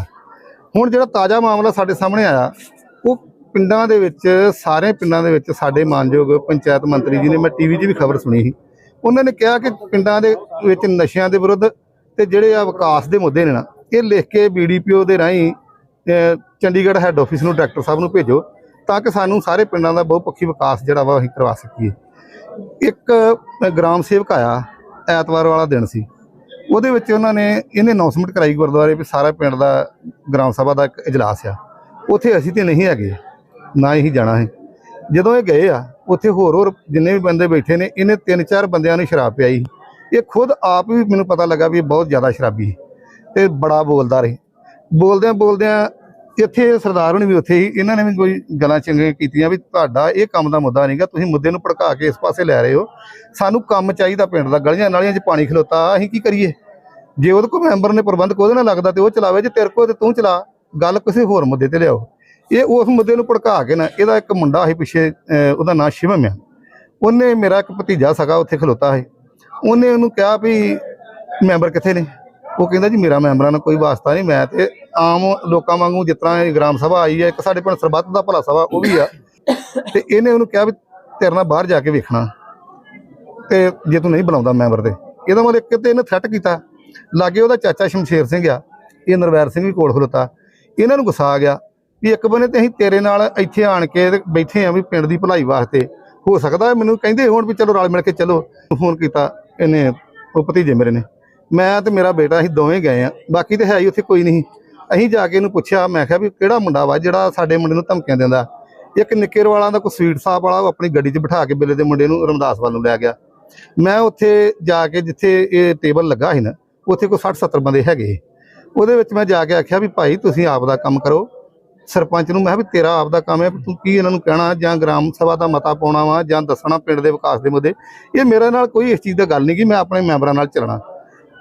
I: ਹੁਣ ਜਿਹੜਾ ਤਾਜ਼ਾ ਮਾਮਲਾ ਸਾਡੇ ਸਾਹਮਣੇ ਆਇਆ, ਉਹ ਪਿੰਡਾਂ ਦੇ ਵਿੱਚ, ਸਾਰੇ ਪਿੰਡਾਂ ਦੇ ਵਿੱਚ ਸਾਡੇ ਮਾਨਯੋਗ ਪੰਚਾਇਤ ਮੰਤਰੀ ਜੀ ਨੇ, ਮੈਂ ਟੀਵੀ 'ਚ ਵੀ ਖਬਰ ਸੁਣੀ ਸੀ। ਉਹਨਾਂ ਨੇ ਕਿਹਾ ਕਿ ਪਿੰਡਾਂ ਦੇ ਵਿੱਚ ਨਸ਼ਿਆਂ ਦੇ ਵਿਰੁੱਧ ਤੇ ਜਿਹੜੇ ਆ ਵਿਕਾਸ ਦੇ ਮੁੱਦੇ ਨੇ ਨਾ, ਇਹ ਲਿਖ ਕੇ ਬੀਡੀਪੀਓ ਦੇ ਰਾਹੀਂ ਚੰਡੀਗੜ੍ਹ ਹੈੱਡ ਆਫਿਸ ਨੂੰ ਡਾਇਰੈਕਟਰ ਸਾਹਿਬ ਨੂੰ ਭੇਜੋ, ਤਾਂ ਕਿ ਸਾਨੂੰ ਸਾਰੇ ਪਿੰਡਾਂ ਦਾ ਬਹੁਪੱਖੀ ਵਿਕਾਸ ਜਿਹੜਾ ਵਾ ਅਸੀਂ ਕਰਵਾ ਸਕੀਏ। ਇੱਕ ਗ੍ਰਾਮ ਸੇਵਕ ਆਇਆ, ਐਤਵਾਰ ਵਾਲਾ ਦਿਨ ਸੀ। ਉਹਦੇ ਵਿੱਚ ਉਹਨਾਂ ਨੇ ਇਹਨੇ ਅਨਾਉਂਸਮੈਂਟ ਕਰਾਈ ਗੁਰਦੁਆਰੇ ਵੀ ਸਾਰਾ ਪਿੰਡ ਦਾ ਗ੍ਰਾਮ ਸਭਾ ਦਾ ਇੱਕ ਇਜਲਾਸ ਆ। ਉੱਥੇ ਅਸੀਂ ਤੇ ਨਹੀਂ ਹੈਗੇ, ਨਾ ਹੀ ਜਾਣਾ ਹੈ। ਜਦੋਂ ਇਹ ਗਏ ਆ, ਉੱਥੇ ਹੋਰ ਹੋਰ ਜਿੰਨੇ ਵੀ ਬੰਦੇ ਬੈਠੇ ਨੇ, ਇਹਨੇ ਤਿੰਨ ਚਾਰ ਬੰਦਿਆਂ ਨੂੰ ਸ਼ਰਾਬ ਪਿਆਈ। ਇਹ ਖੁਦ ਆਪ ਵੀ ਮੈਨੂੰ ਪਤਾ ਲੱਗਾ ਵੀ ਇਹ ਬਹੁਤ ਜ਼ਿਆਦਾ ਸ਼ਰਾਬੀ ਹੈ ਤੇ ਬੜਾ ਬੋਲਦਾ ਰਹੇ। ਬੋਲਦਿਆਂ ਬੋਲਦਿਆਂ ਇੱਥੇ ਸਰਦਾਰ ਹੁਣੀ ਵੀ ਉੱਥੇ ਹੀ, ਇਹਨਾਂ ਨੇ ਵੀ ਕੋਈ ਗੱਲਾਂ ਚੰਗੀਆਂ ਕੀਤੀਆਂ ਵੀ ਤੁਹਾਡਾ ਇਹ ਕੰਮ ਦਾ ਮੁੱਦਾ ਨਹੀਂਗਾ ਤੁਸੀਂ ਮੁੱਦੇ ਨੂੰ ਭੜਕਾ ਕੇ ਇਸ ਪਾਸੇ ਲੈ ਰਹੇ ਹੋ। ਸਾਨੂੰ ਕੰਮ ਚਾਹੀਦਾ ਪਿੰਡ ਦਾ, ਗਲੀਆਂ ਨਾਲੀਆਂ 'ਚ ਪਾਣੀ ਖਲੋਤਾ, ਅਸੀਂ ਕੀ ਕਰੀਏ? ਜੇ ਉਹਦੇ ਕੋਲ ਮੈਂਬਰ ਨੇ ਪ੍ਰਬੰਧਕ ਉਹਦੇ ਨਾਲ ਲੱਗਦਾ ਤੇ ਉਹ ਚਲਾਵੇ, ਜੇ ਤੇਰੇ ਕੋਲ ਤੇ ਤੂੰ ਚਲਾ, ਗੱਲ ਕਿਸੇ ਹੋਰ ਮੁੱਦੇ ਤੇ ਲਿਆਓ। ਇਹ ਉਸ ਮੁੱਦੇ ਨੂੰ ਭੜਕਾ ਕੇ ਨਾ, ਇਹਦਾ ਇੱਕ ਮੁੰਡਾ ਸੀ ਪਿੱਛੇ ਉਹਦਾ ਨਾਂ ਸ਼ਿਵਮ ਆ। ਉਹਨੇ ਮੇਰਾ ਇੱਕ ਭਤੀਜਾ ਸਗਾ, ਉੱਥੇ ਖਲੋਤਾ ਸੀ। ਉਹਨੇ ਉਹਨੂੰ ਕਿਹਾ ਵੀ ਮੈਂਬਰ ਕਿੱਥੇ ਨੇ? ਉਹ ਕਹਿੰਦਾ ਜੀ ਮੇਰਾ ਮੈਂਬਰਾਂ ਨਾਲ ਕੋਈ ਵਾਸਤਾ ਨਹੀਂ, ਮੈਂ ਤੇ ਆਮ ਲੋਕਾਂ ਵਾਂਗੂ ਜਿਸ ਤਰ੍ਹਾਂ ਗ੍ਰਾਮ ਸਭਾ ਆਈ ਹੈ, ਇੱਕ ਸਾਡੇ ਪਿੰਡ ਸਰਬੱਤ ਦਾ ਭਲਾ ਸਭਾ, ਉਹ ਵੀ ਆ। ਤੇ ਇਹਨੇ ਉਹਨੂੰ ਕਿਹਾ ਵੀ ਤੇਰੇ ਨਾਲ ਬਾਹਰ ਜਾ ਕੇ ਵੇਖਣਾ। ਤੇ ਜੇ ਤੂੰ ਨਹੀਂ ਬੁਲਾਉਂਦਾ ਮੈਂਬਰ ਤੇ, ਇਹਦਾ ਮਤਲਬ ਇੱਕ ਤੇ ਇਹਨੇ ਥ੍ਰੈਟ ਕੀਤਾ। ਲਾਗੇ ਉਹਦਾ ਚਾਚਾ ਸ਼ਮਸ਼ੇਰ ਸਿੰਘ ਆ, ਇਹ ਨਰਵੈਰ ਸਿੰਘ ਵੀ ਕੋਲ ਖਲੋਤਾ। ਇਹਨਾਂ ਨੂੰ ਗੁੱਸਾ ਆ ਗਿਆ ਵੀ ਇੱਕ ਬੰਨੇ ਤੇ ਅਸੀਂ ਤੇਰੇ ਨਾਲ ਇੱਥੇ ਆਣ ਕੇ ਤੇ ਬੈਠੇ ਆ ਵੀ ਪਿੰਡ ਦੀ ਭਲਾਈ ਵਾਸਤੇ। ਹੋ ਸਕਦਾ ਮੈਨੂੰ ਕਹਿੰਦੇ ਹੋਣ ਵੀ ਚਲੋ ਰਲ ਮਿਲ ਕੇ ਚਲੋ। ਫੋਨ ਕੀਤਾ, ਇਹਨੇ ਉਹ ਭਤੀਜੇ ਮੇਰੇ ਨੇ। ਮੈਂ ਤੇ ਮੇਰਾ ਬੇਟਾ ਅਸੀਂ ਦੋਵੇਂ ਗਏ ਆ, ਬਾਕੀ ਤੇ ਹੈ ਹੀ ਉੱਥੇ ਕੋਈ ਨਹੀਂ। ਅਸੀਂ ਜਾ ਕੇ ਇਹਨੂੰ ਪੁੱਛਿਆ, ਮੈਂ ਕਿਹਾ ਵੀ ਕਿਹੜਾ ਮੁੰਡਾ ਵਾ ਜਿਹੜਾ ਸਾਡੇ ਮੁੰਡੇ ਨੂੰ ਧਮਕੀਆਂ ਦਿੰਦਾ? ਇੱਕ ਨਿੱਕੇਰ ਵਾਲਾ ਦਾ ਕੋਈ ਸਵੀਟ ਸਾਪ ਵਾਲਾ ਉਹ ਆਪਣੀ ਗੱਡੀ 'ਚ ਬਿਠਾ ਕੇ ਬਿੱਲੇ ਦੇ ਮੁੰਡੇ ਨੂੰ ਰਮਦਾਸ ਵੱਲ ਨੂੰ ਲੈ ਗਿਆ। ਮੈਂ ਉੱਥੇ ਜਾ ਕੇ ਜਿੱਥੇ ਇਹ ਟੇਬਲ ਲੱਗਾ ਸੀ ਨਾ ਉੱਥੇ ਕੋਈ 60 70 ਬੰਦੇ ਹੈਗੇ ਉਹਦੇ ਵਿੱਚ ਮੈਂ ਜਾ ਕੇ ਆਖਿਆ ਵੀ ਭਾਈ ਤੁਸੀਂ ਆਪ ਦਾ ਕੰਮ ਕਰੋ। ਸਰਪੰਚ ਨੂੰ ਮੈਂ ਕਿਹਾ ਵੀ ਤੇਰਾ ਆਪ ਦਾ ਕੰਮ ਹੈ, ਤੂੰ ਕੀ ਇਹਨਾਂ ਨੂੰ ਕਹਿਣਾ ਜਾਂ ਗ੍ਰਾਮ ਸਭਾ ਦਾ ਮਤਾ ਪਾਉਣਾ ਵਾ ਜਾਂ ਦੱਸਣਾ ਪਿੰਡ ਦੇ ਵਿਕਾਸ ਦੇ ਮੁੱਦੇ। ਇਹ ਮੇਰੇ ਨਾਲ ਕੋਈ ਇਸ ਚੀਜ਼ ਦਾ ਗੱਲ ਨਹੀਂ ਕਿ ਮੈਂ ਆਪਣੇ ਮੈਂਬਰਾਂ ਨਾਲ ਚੱਲਣਾ।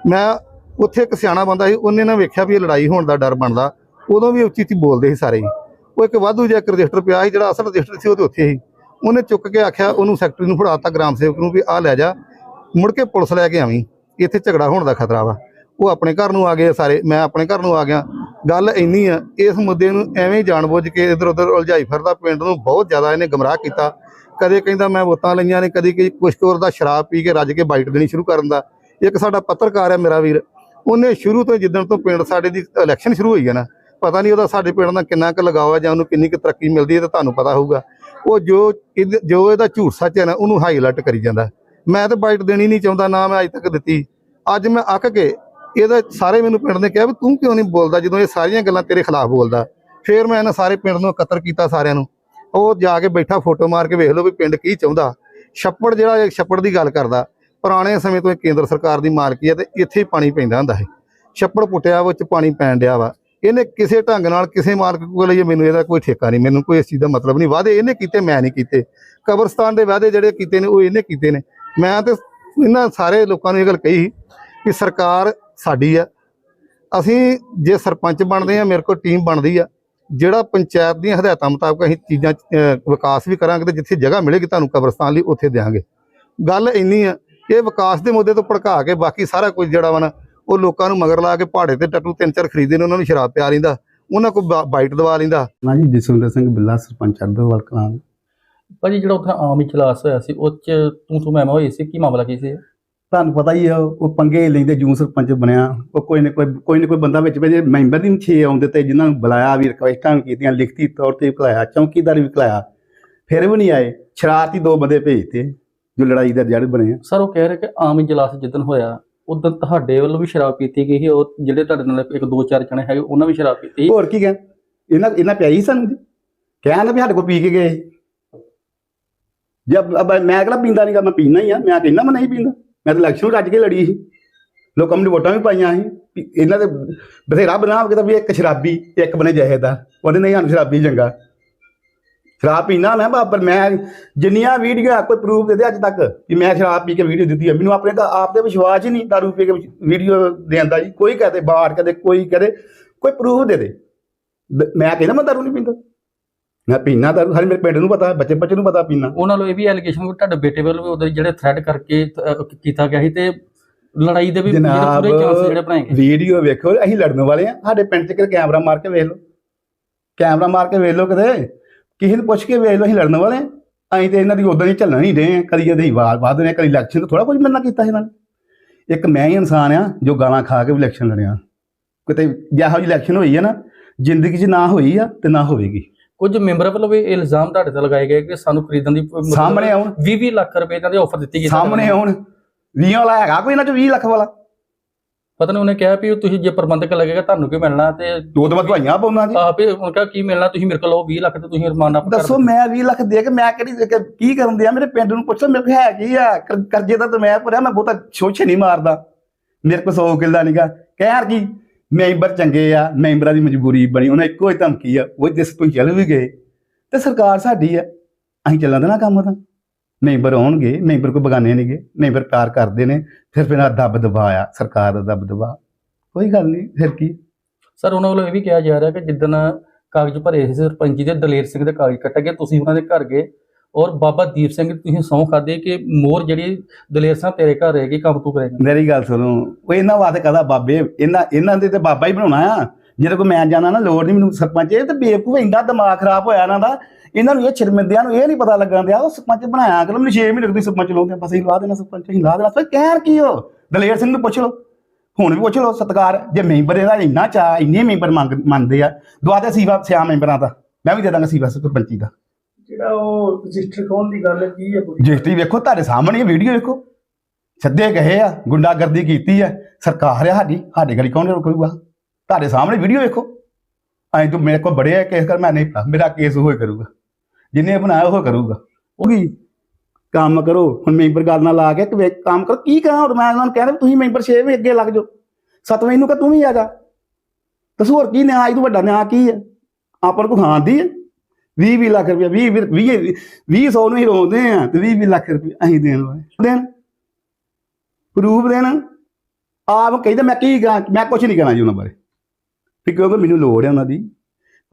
I: ਮੈਂ ਉੱਥੇ ਇੱਕ ਸਿਆਣਾ ਬੰਦਾ ਸੀ, ਉਹਨੇ ਨਾ ਵੇਖਿਆ ਵੀ ਇਹ ਲੜਾਈ ਹੋਣ ਦਾ ਡਰ ਬਣਦਾ। ਉਦੋਂ ਵੀ ਉੱਚੀ ਉੱਚੀ ਬੋਲਦੇ ਸੀ ਸਾਰੇ। ਉਹ ਇੱਕ ਵਾਧੂ ਜਿਹਾ ਇੱਕ ਰਜਿਸਟਰ ਪਿਆ ਸੀ, ਜਿਹੜਾ ਅਸਲ ਰਜਿਸਟਰ ਸੀ, ਉਹ ਤੇ ਉੱਥੇ ਸੀ। ਉਹਨੇ ਚੁੱਕ ਕੇ ਆਖਿਆ, ਉਹਨੂੰ ਸੈਕਟਰੀ ਨੂੰ ਫੜਾਤਾ ਗ੍ਰਾਮ ਸੇਵਕ ਨੂੰ ਵੀ ਆਹ ਲੈ ਜਾ, ਮੁੜ ਕੇ ਪੁਲਿਸ ਲੈ ਕੇ ਆਵੀਂ। ਇੱਥੇ ਝਗੜਾ ਹੋਣ ਦਾ ਖਤਰਾ ਵਾ। ਉਹ ਆਪਣੇ ਘਰ ਨੂੰ ਆ ਗਏ ਸਾਰੇ, ਮੈਂ ਆਪਣੇ ਘਰ ਨੂੰ ਆ ਗਿਆ। ਗੱਲ ਇੰਨੀ ਆ, ਇਸ ਮੁੱਦੇ ਨੂੰ ਐਵੇਂ ਹੀ ਜਾਣਬੁੱਝ ਕੇ ਇਧਰ ਉਧਰ ਉਲਝਾਈ ਫਿਰਦਾ, ਪਿੰਡ ਨੂੰ ਬਹੁਤ ਜ਼ਿਆਦਾ ਇਹਨੇ ਗਮਰਾਹ ਕੀਤਾ। ਕਦੇ ਕਹਿੰਦਾ ਮੈਂ ਵੋਟਾਂ ਲਈਆਂ ਨੇ, ਕਦੀ ਕਿ ਕੁਛ ਕੋਰ ਦਾ ਸ਼ਰਾਬ ਪੀ ਕੇ ਰੱਜ ਕੇ ਬਾਈਟ ਦੇਣੀ ਸ਼ੁਰੂ ਕਰਨ ਦਾ। ਇੱਕ ਸਾਡਾ ਪੱਤਰਕਾਰ ਹੈ ਮੇਰਾ ਵੀਰ, ਉਹਨੇ ਸ਼ੁਰੂ ਤੋਂ ਜਿੱਦਣ ਤੋਂ ਪਿੰਡ ਸਾਡੇ ਦੀ ਇਲੈਕਸ਼ਨ ਸ਼ੁਰੂ ਹੋਈ ਹੈ ਨਾ, ਪਤਾ ਨਹੀਂ ਉਹਦਾ ਸਾਡੇ ਪਿੰਡ ਨਾਲ ਕਿੰਨਾ ਕੁ ਲਗਾਓ ਹੈ ਜਾਂ ਉਹਨੂੰ ਕਿੰਨੀ ਕੁ ਤਰੱਕੀ ਮਿਲਦੀ ਹੈ ਤਾਂ ਤੁਹਾਨੂੰ ਪਤਾ ਹੋਊਗਾ। ਉਹ ਜੋ ਇਹਦੇ- ਜੋ ਇਹਦਾ ਝੂਠ ਸੱਚ ਹੈ ਨਾ, ਉਹਨੂੰ ਹਾਈਲਾਈਟ ਕਰੀ ਜਾਂਦਾ। ਮੈਂ ਤਾਂ ਬਾਈਟ ਦੇਣੀ ਨਹੀਂ ਚਾਹੁੰਦਾ, ਨਾ ਮੈਂ ਅੱਜ ਤੱਕ ਦਿੱਤੀ। ਅੱਜ ਮੈਂ ਅੱਕ ਕੇ ਇਹਦਾ ਸਾਰੇ ਮੈਨੂੰ ਪਿੰਡ ਨੇ ਕਿਹਾ ਵੀ ਤੂੰ ਕਿਉਂ ਨਹੀਂ ਬੋਲਦਾ ਜਦੋਂ ਇਹ ਸਾਰੀਆਂ ਗੱਲਾਂ ਤੇਰੇ ਖਿਲਾਫ ਬੋਲਦਾ। ਫਿਰ ਮੈਂ ਇਹਨਾਂ ਸਾਰੇ ਪਿੰਡ ਨੂੰ ਇਕੱਤਰ ਕੀਤਾ ਸਾਰਿਆਂ ਨੂੰ। ਉਹ ਜਾ ਕੇ ਬੈਠਾ ਫੋਟੋ ਮਾਰ ਕੇ ਵੇਖ ਲਓ ਵੀ ਪਿੰਡ ਕੀ ਚਾਹੁੰਦਾ। ਛੱਪੜ ਜਿਹੜਾ ਛੱਪੜ ਦੀ ਗੱਲ ਕਰਦਾ, ਪੁਰਾਣੇ ਸਮੇਂ ਤੋਂ ਇਹ ਕੇਂਦਰ ਸਰਕਾਰ ਦੀ ਮਾਲਕੀ ਹੈ ਤੇ ਇੱਥੇ ਹੀ ਪਾਣੀ ਪੈਂਦਾ ਹੁੰਦਾ ਹੈ। ਛੱਪੜ ਪੁੱਟਿਆ, ਉਹ ਪਾਣੀ ਪੈਣ ਡਿਆ ਵਾ। ਇਹਨੇ ਕਿਸੇ ਢੰਗ ਨਾਲ ਕਿਸੇ ਮਾਲਕ ਕੋਲ ਇਹ ਮੈਨੂੰ ਇਹਦਾ ਕੋਈ ਠੇਕਾ ਨਹੀਂ, ਮੈਨੂੰ ਕੋਈ ਇਸ ਚੀਜ਼ ਦਾ ਮਤਲਬ ਨਹੀਂ। ਵਾਅਦੇ ਇਹਨੇ ਕੀਤੇ, ਮੈਂ ਨਹੀਂ ਕੀਤੇ। ਕਬਰਸਤਾਨ ਦੇ ਵਾਅਦੇ ਜਿਹੜੇ ਕੀਤੇ ਨੇ, ਉਹ ਇਹਨੇ ਕੀਤੇ ਨੇ। ਮੈਂ ਤੇ ਇਹਨਾਂ ਸਾਰੇ ਲੋਕਾਂ ਨੂੰ ਇਹ ਗੱਲ ਕਹੀ ਕਿ ਸਰਕਾਰ ਸਾਡੀ ਆ। ਅਸੀਂ ਜੇ ਸਰਪੰਚ ਬਣਦੇ ਆ ਮੇਰੇ ਕੋਲ ਟੀਮ ਬਣਦੀ ਆ। ਜਿਹੜਾ ਪੰਚਾਇਤ ਦੀਆਂ ਹਦਾਇਤਾਂ ਮੁਤਾਬਕ ਅਸੀਂ ਚੀਜ਼ਾਂ ਅਹ, ਵਿਕਾਸ ਵੀ ਕਰਾਂਗੇ ਤੇ ਜਿੱਥੇ ਜਗ੍ਹਾ ਮਿਲੇਗੀ ਤੁਹਾਨੂੰ ਕਬਰਸਤਾਨ ਲਈ ਉੱਥੇ ਦੇਵਾਂਗੇ ਗੱਲ ਇੰਨੀ ਆ ਕਿ ਵਿਕਾਸ ਦੇ ਮੁੱਦੇ ਤੋਂ ਭੜਕਾ ਕੇ ਬਾਕੀ ਸਾਰਾ ਕੁਝ ਜਿਹੜਾ ਵਾ ਨਾ ਉਹ ਲੋਕਾਂ ਨੂੰ ਮਗਰ ਲਾ ਕੇ ਪਹਾੜੇ ਤੇ ਟੱਟੂ ਤਿੰਨ ਚਾਰ ਖਰੀਦੇ ਨੇ ਉਹਨਾਂ ਨੂੰ ਸ਼ਰਾਬ ਪਿਆ ਲੈਂਦਾ ਉਹਨਾਂ ਕੋਲ ਬਾਈਟ ਦਵਾ ਲੈਂਦਾ।
J: ਹਾਂਜੀ ਜਸਵਿੰਦਰ ਸਿੰਘ ਬਿੱਲਾ ਸਰਪੰਚ ਅਰਦਰਵਾਲ ਕਲਾਂ।
C: ਭਾਜੀ ਜਿਹੜਾ ਉੱਥੇ ਆਮ ਇਜਲਾਸ ਹੋਇਆ ਸੀ ਉਹ ਚ ਤੂੰ ਤੂੰ ਮੈਂ ਹੋਈ ਸੀ ਕੀ ਮਾਮਲਾ ਕੀ ਸੀ?
J: ਤੁਹਾਨੂੰ ਪਤਾ ਹੀ ਆ ਉਹ ਪੰਗੇ ਲੈਂਦੇ ਜੂ ਸਰਪੰਚ ਬਣਿਆ। ਉਹ ਕੋਈ ਨਾ ਕੋਈ ਕੋਈ ਨਾ ਕੋਈ ਬੰਦਾ ਵਿੱਚ ਵੇ ਮੈਂਬਰ ਨਹੀਂ ਛੇ ਆਉਂਦੇ ਤੇ ਜਿਨ੍ਹਾਂ ਨੂੰ ਬੁਲਾਇਆ ਵੀ ਰਿਕਵੈਸਟਾਂ ਕੀਤੀਆਂ ਲਿਖਤੀ ਤੌਰ ਤੇ ਬੁਲਾਇਆ ਚੌਕੀਦਾਰ ਵੀ ਬੁਲਾਇਆ ਫਿਰ ਵੀ ਨਹੀਂ ਆਏ। ਸ਼ਰਾਰਤੀ ਦੋ ਬੰਦੇ ਭੇਜਤੇ ਜੋ ਲੜਾਈ ਦਾ ਜੜ ਬਣੇ
C: ਸਰ ਉਹ ਕਹਿ ਰਹੇ ਕਿ ਆਮ ਇਜਲਾਸ ਜਿੱਦਣ ਹੋਇਆ ਉਦੋਂ ਤੁਹਾਡੇ ਵੱਲੋਂ ਵੀ ਸ਼ਰਾਬ ਪੀਤੀ ਗਈ ਸੀ ਉਹ ਜਿਹੜੇ ਤੁਹਾਡੇ ਨਾਲ ਇੱਕ ਦੋ ਚਾਰ ਜਣੇ ਹੈਗੇ ਉਹਨਾਂ ਵੀ ਸ਼ਰਾਬ ਪੀਤੀ
J: ਹੋਰ ਕੀ ਕਹਿ ਇਹਨਾਂ ਇਹਨਾਂ ਪਿਆਈ ਸਾਨੂੰ ਜੀ? ਕਹਿੰਦਾ ਵੀ ਸਾਡੇ ਕੋਲ ਪੀ ਕੇ ਗਏ। ਜੇ ਅਬ ਮੈਂ ਕਿਹੜਾ ਪੀਂਦਾ ਨਹੀਂਗਾ ਮੈਂ ਪੀਣਾ ਹੀ ਆ, ਮੈਂ ਕਹਿੰਦਾ ਮੈਂ ਨਹੀਂ ਪੀਂਦਾ। ਮੈਂ ਤਾਂ ਇਲੈਕਸ਼ਨ ਰੱਜ ਕੇ ਲੜੀ ਸੀ। ਲੋਕਾਂ ਨੇ ਵੋਟਾਂ ਵੀ ਪਾਈਆਂ ਸੀ। ਇਹਨਾਂ ਦੇ ਬਥੇਰਾ ਬਣਾ ਕੇ ਵੀ ਇੱਕ ਸ਼ਰਾਬੀ, ਇੱਕ ਬਣੇ ਜਹੇਦਾਰ ਉਹਦੇ ਨਹੀਂ ਸਾਨੂੰ ਸ਼ਰਾਬੀ ਚੰਗਾ। ਸ਼ਰਾਬ ਪੀਣਾ ਮੈਂ ਬਾ- ਪਰ ਮੈਂ ਜਿੰਨੀਆਂ ਵੀਡੀਓ ਕੋਈ ਪ੍ਰੂਫ ਦੇ ਦੇ ਅੱਜ ਤੱਕ ਕਿ ਮੈਂ ਸ਼ਰਾਬ ਪੀ ਕੇ ਵੀਡੀਓ ਦਿੱਤੀ ਹੈ ਮੈਨੂੰ ਆਪਣੇ ਤਾਂ ਆਪ ਤੇ ਵਿਸ਼ਵਾਸ ਹੀ ਨਹੀਂ ਦਾਰੂ ਪੀ ਕੇ ਵੀਡੀਓ ਦੇਂਦਾ ਜੀ। ਕੋਈ ਕਹਦੇ ਬਾਹਰ ਕਦੇ ਕੋਈ ਕਹਦੇ, ਕੋਈ ਪ੍ਰੂਫ ਦੇ। ਦੇ ਮੈਂ ਕਹਿੰਦਾ ਮੈਂ ਦਾਰੂ ਨਹੀਂ ਪੀਂਦਾ। ਮੈਂ ਪੀਣਾ ਦਾਰੂ ਹਰ ਮੇਰੇ ਪਿੰਡ ਨੂੰ ਪਤਾ ਬੱਚੇ ਬੱਚੇ ਨੂੰ ਪਤਾ ਪੀਣਾ
C: ਉਹਨਾਂ ਵੱਲੋਂ ਇਹ ਵੀ ਐਲੀਗੇਸ਼ਨ ਕਿ ਤੁਹਾਡੇ ਬੇਟੇ ਵੱਲੋਂ ਵੀ ਉਹਦੇ ਜਿਹੜੇ ਥ੍ਰੈਡ ਕਰਕੇ ਅਹ, ਕੀਤਾ ਗਿਆ ਸੀ ਤੇ ਲੜਾਈ ਦੇ ਵੀ ਜਿਹੜੇ
J: ਜਨਾਬ
C: ਪੂਰੇ ਚਾਂਸ ਜਿਹੜੇ ਬਣਾਏ ਗਏ।
J: ਵੀਡੀਓ ਵੇਖੋ ਅਸੀਂ ਲੜਨ ਵਾਲੇ ਆ ਸਾਡੇ ਪਿੰਡ 'ਚ ਕਿਤੇ ਕੈਮਰਾ ਮਾਰ ਕੇ ਵੇਖ ਲਓ। ਕੈਮਰਾ ਮਾਰ ਕੇ ਵੇਖ ਲਓ ਕਿਤੇ। ਕਿਸੇ ਨੂੰ ਪੁੱਛ ਕੇ ਵੇਖ ਲਓ ਅਸੀਂ ਲੜਨ ਵਾਲੇ ਆ ਅਸੀਂ ਤੇ ਇਹਨਾਂ ਦੀ ਉਦਾਂ ਹੀ ਝੱਲਣ ਨਹੀਂ ਦੇ ਕਦੀ ਇਹਦੇ ਵਾਰ ਬਾਅਦ ਨੇ ਕਦੀ ਇਲੈਕਸ਼ਨ ਤੋਂ ਥੋੜਾ ਕੁਝ ਮਿਲਣਾ ਕੀਤਾ ਇਹਨਾਂ ਨੇ। ਇੱਕ ਮੈਂ ਹੀ ਇਨਸਾਨ ਆ ਜੋ ਗਾਲਾਂ ਖਾ ਕੇ ਵੀ ਇਲੈਕਸ਼ਨ ਲੜਿਆ। ਕਿਤੇ ਜਿਹੋ ਜਿਹੀ ਇਲੈਕਸ਼ਨ ਹੋਈ ਹੈ ਨਾ ਜ਼ਿੰਦਗੀ 'ਚ ਨਾ ਹੋਈ ਆ ਤੇ ਨਾ ਹੋਵੇਗੀ।
C: ਕੁਝ ਮੈਂਬਰਾਂ ਵੱਲੋਂ ਵੀ ਇਲਜ਼ਾਮ ਤੁਹਾਡੇ ਤੇ ਲਗਾਏ ਗਏ ਕਿ ਸਾਨੂੰ ਖਰੀਦਣ ਦੀ
J: ਸਾਹਮਣੇ ਆਉਣ।
C: 20 ਲੱਖ ਰੁਪਏ ਦਾ ਆਫਰ ਦਿੱਤੀ ਗਈ
J: ਸਾਹਮਣੇ ਆਉਣ। 20 ਵਾਲਾ ਹੈਗਾ ਕੋਈ ਇਹਨਾਂ 'ਚ 20 ਲੱਖ ਵਾਲਾ?
C: ਪਤਾ ਨਹੀਂ ਉਹਨੇ ਕਿਹਾ ਵੀ ਤੁਸੀਂ ਜੇ ਪ੍ਰਬੰਧਕ ਲੱਗੇਗਾ ਤੁਹਾਨੂੰ ਕੀ ਮਿਲਣਾ ਤੇ
J: ਦੋ ਤਾਂ ਮੈਂ ਦਵਾਈਆਂ ਪਾਉਣਾ ਜੀ
C: ਆਪ ਉਹਨਾਂ ਕਿਹਾ ਕੀ ਮਿਲਣਾ ਤੁਸੀਂ ਮੇਰੇ ਕੋਲ ਲਓ 20 ਲੱਖ ਤੇ ਤੁਸੀਂ ਰਮਾਨਾ
J: ਦੱਸੋ ਮੈਂ 20 ਲੱਖ ਦੇ ਕੇ ਮੈਂ ਕਿਹੜੀ ਕਿ- ਕਰਨ ਦਿਆ? ਮੇਰੇ ਪਿੰਡ ਨੂੰ ਪੁੱਛੋ ਮੇਰੇ ਕੋਲ ਹੈ ਕੀ ਆ? ਕਰ- ਕਰਜ਼ੇ ਦਾ ਤਾਂ ਮੈਂ ਭਰਿਆ ਮੈਂ ਬਹੁਤਾ ਛੋਛੇ ਨਹੀਂ ਮਾਰਦਾ। ਮੇਰੇ ਕੋਲ 100 ਕਿੱਲਾ ਨਹੀਂਗਾ ਕਹਿਰ ਕੀ ਮੈਂਬਰ ਚੰਗੇ ਆ, ਮੈਂਬਰਾਂ ਦੀ ਮਜਬੂਰੀ ਬਣੀ, ਉਹਨਾਂ ਇੱਕੋ ਹੀ ਧਮਕੀ ਆ, ਉਹ ਜਿਸ ਤੋਂ ਚੱਲ ਵੀ ਗਏ, ਤੇ ਸਰਕਾਰ ਸਾਡੀ ਆ, ਅਸੀਂ ਚੱਲਾਂ ਦੇਣਾ ਕੰਮ ਤਾਂ। ਮੈਂਬਰ ਆਉਣਗੇ, ਮੈਂਬਰ ਕੋਈ ਬਗਾਨੇ ਨਹੀਂਗੇ ਮੈਂਬਰ ਪਿਆਰ ਕਰਦੇ ਨੇ, ਫਿਰ ਫਿਰ ਦੱਬ ਦਬਾ ਆ, ਸਰਕਾਰ ਦਾ ਦੱਬ ਦਬਾ। ਕੋਈ ਗੱਲ ਨਹੀਂ, ਫਿਰ ਕੀ?
C: ਸਰ, ਉਹਨਾਂ ਵੱਲੋਂ ਇਹ ਵੀ ਕਿਹਾ ਜਾ ਰਿਹਾ ਕਿ ਜਿੱਦਣ ਕਾਗਜ਼ ਭਰੇ ਸੀ, ਸਰਪੰਚੀ ਦੇ ਦਲੇਰ ਸਿੰਘ ਦੇ ਕਾਗਜ਼ ਕੱਟ ਗਏ, ਤੁਸੀਂ ਉਹਨਾਂ ਦੇ ਘਰ ਗਏ ਔਰ ਬਾਬਾ ਦੀਪ ਸਿੰਘ, ਤੁਸੀਂ ਸਹੁੰ ਖਾਦੇ ਕਿ ਮੋਰ ਜਿਹੜੀ ਦਲੇਰ ਸਿੰਘ ਤੇਰੇ ਘਰ ਰਹੇਗੀ ਕੰਮ ਤੂੰ ਕਰੇਗਾ।
J: ਮੇਰੀ ਗੱਲ ਸੁਣੋ, ਉਹ ਇਹਨਾਂ ਵਾਸਤੇ ਕਹਦਾ, ਬਾਬੇ, ਇਹਨਾਂ ਇਹਨਾਂ ਦੇ ਤੇ ਬਾਬਾ ਹੀ ਬਣਾਉਣਾ ਆ। ਜਿਹੜੇ ਕੋ ਮੈਂ ਜਾਣਾ ਨਾ, ਲੋੜ ਨਹੀਂ ਮੈਨੂੰ ਸਰਪੰਚ, ਇਹ ਤੇ ਬੇਵਕੂਫ ਇੰਨਾ ਦਿਮਾਗ ਖਰਾਬ ਹੋਇਆ ਇਹਨਾਂ ਦਾ। ਇਹਨਾਂ ਨੂੰ ਇਹ ਸ਼ਰਮਿੰਦਿਆਂ ਨੂੰ ਇਹ ਨਹੀਂ ਪਤਾ ਲੱਗਣ ਦਿਆ, ਉਹ ਸਰਪੰਚ ਬਣਾਇਆ ਕਰ ਮੈਨੂੰ 6 ਮਹੀਨੇ ਤੁਸੀਂ ਸਰਪੰਚ ਲਾਉਂਦੇ ਬਸ ਅਸੀਂ ਲਾ ਦੇਣਾ ਸਰਪੰਚ, ਅਸੀਂ ਲਾ ਦੇਣਾ। ਫਿਰ ਕਹਿਰ ਕੀ ਹੋ? ਦਲੇਰ ਸਿੰਘ ਨੂੰ ਪੁੱਛ ਲਓ। ਹੁਣ ਵੀ ਪੁੱਛ ਲਓ, ਸਤਕਾਰ, ਜੇ ਮੈਂਬਰ ਇਹਦਾ ਇੰਨਾ ਚਾਹ ਇੰਨੇ ਮੈਂਬਰ ਮੰਗ, ਮੰਨਦੇ ਆ, ਦੁਆ ਤੇ ਸੀਵਾ ਸਿਆ ਮੈਂਬਰਾਂ ਦਾ। ਮੈਂ ਵੀ ਦੇ ਦਾਂਗਾ ਸੀਵਾ ਸਰਪੰਚੀ ਦਾ।
G: ਜਿਹੜਾ ਉਹ ਰਜਿਸਟਰ ਕੌਣ ਦੀ ਗੱਲ ਕੀ ਹੈ ਪੂਰੀ
J: ਰਜਿਸਟਰੀ ਵੇਖੋ ਤੁਹਾਡੇ ਸਾਹਮਣੇ ਵੀਡੀਓ ਵੇਖੋ। ਸੱਦੇ ਗਏ ਆ ਗੁੰਡਾਗਰਦੀ ਕੀਤੀ ਆ। ਸਰਕਾਰ ਆ ਸਾਡੀ ਸਾਡੇ ਗਲੀ ਕੌਣ ਰੁਕੂਗਾ? ਤੁਹਾਡੇ ਸਾਹਮਣੇ ਵੀਡੀਓ ਵੇਖੋ। ਐਂ ਤੂੰ ਮੇਰੇ ਕੋਲ ਬੜੇ ਕੇਸ ਕਰ ਮੈਂ ਨਹੀਂ ਭਰਾ, ਮੇਰਾ ਕੇਸ ਹੋਏ ਕਰੂਗਾ। ਜਿੰਨੇ ਬਣਾਇਆ ਉਹ ਕਰੂਗਾ। ਉਹ ਕੀ ਕੰਮ ਕਰੋ ਹੁਣ ਮੈਂਬਰ ਗੱਲ ਨਾਲ ਲਾ ਕੇ ਕਿ ਕੰਮ ਕਰੋ। ਕੀ ਕਰਾਂ ਹੁਣ ਮੈਂ ਉਹਨਾਂ ਨੂੰ ਕਹਿੰਦਾ ਵੀ ਤੁਸੀਂ ਮੈਂਬਰ 6 ਵੀ ਅੱਗੇ ਲੱਗ ਜਾਓ। ਸਤਵੇਂ ਨੂੰ ਕਹ ਤੂੰ ਵੀ ਆ ਜਾ। ਦੱਸੋ ਹੋਰ ਕੀ ਨਿਆਂ ਇਹ ਤੋਂ ਵੱਡਾ ਨਿਆਂ ਕੀ ਹੈ? ਆਪਾਂ ਨੂੰ ਖਾਣ ਦੀ ਹੈ? 20 20 ਲੱਖ ਰੁਪਏ 20 20 20 ਸੌ ਨੂੰ ਹੀ ਰੋਂਦੇ ਆ ਤੇ 20 20 ਲੱਖ ਰੁਪਏ ਅਸੀਂ ਦੇਣ ਵਾਲੇ ਦੇਣ। ਪ੍ਰੂਫ ਦੇਣ। ਆਪ ਕਹਿੰਦਾ ਮੈਂ ਕੀ ਕਹਾਂ ਮੈਂ ਕੁਝ ਨਹੀਂ ਕਹਿਣਾ ਜੀ ਉਹਨਾਂ ਬਾਰੇ। ਵੀ ਕਿਉਂਕਿ ਮੈਨੂੰ ਲੋੜ ਹੈ ਉਹਨਾਂ ਦੀ।